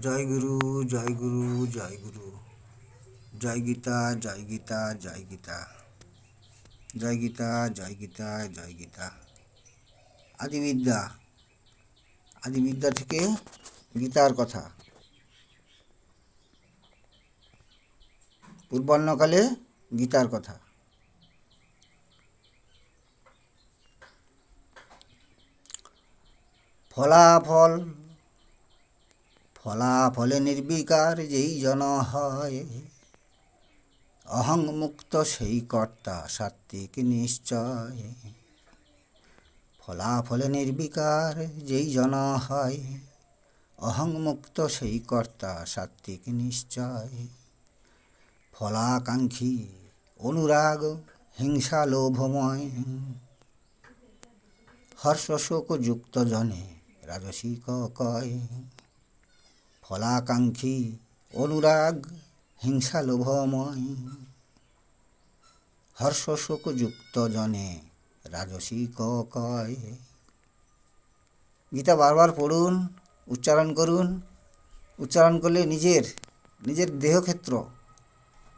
জয় গুরু জয় গুরু জয় গুরু। জয় গীতা জয় গীতা জয় গীতা। জয় গীতা জয় গীতা জয় গীতা। আদিবিদ্যা। আদিবিদ্যা থেকে গীতার কথা। পূর্বাহ্নকালে গীতার কথা। ফলাফল ফলাফলে নির্বিকার যেই জন হয়। অহং মুক্ত সেই কর্তা সাত্বিক নিশ্চয়। ফলাফলে নির্বিকার যেই জন হয় অহং মুক্ত সেই কর্তা সাত্বিক নিশ্চয়। ফলাকাঙ্ক্ষী, অনুরাগ, হিংসা লোভময়। হর্ষ শোক যুক্ত জনে, রাজসিক কয়। ফলাকাঙ্ক্ষী, অনুরাগ হিংসা লোভময় হর্ষ শোক যুক্ত জনে রাজসিক কয় গীতা বারবার পড়ুন, উচ্চারণ করুন। উচ্চারণ করলে নিজের নিজের দেহক্ষেত্র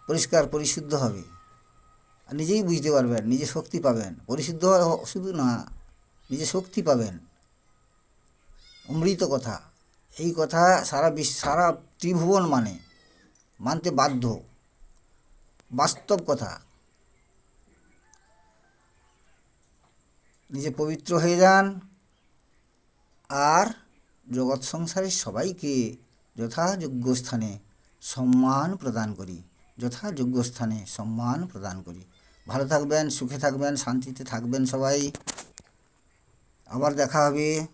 পরিষ্কার, পরিশুদ্ধ হবে। আর নিজেই বুঝতে পারবেন, নিজে শক্তি পাবেন। পরিশুদ্ধ শুধু না, নিজে শক্তি পাবেন। অমৃত কথা। এই কথা সারা বিশ্ব, সারা ত্রিভুবন মানে মানতে বাধ্য। বাস্তব কথা। নিজে পবিত্র হয়ে যান আর জগৎ সংসারের সবাইকে যথাযোগ্য স্থানে সম্মান প্রদান করি। যথাযোগ্য স্থানে সম্মান প্রদান করি। ভালো থাকবেন, সুখে থাকবেন, শান্তিতে থাকবেন সবাই। আবার দেখা হবে।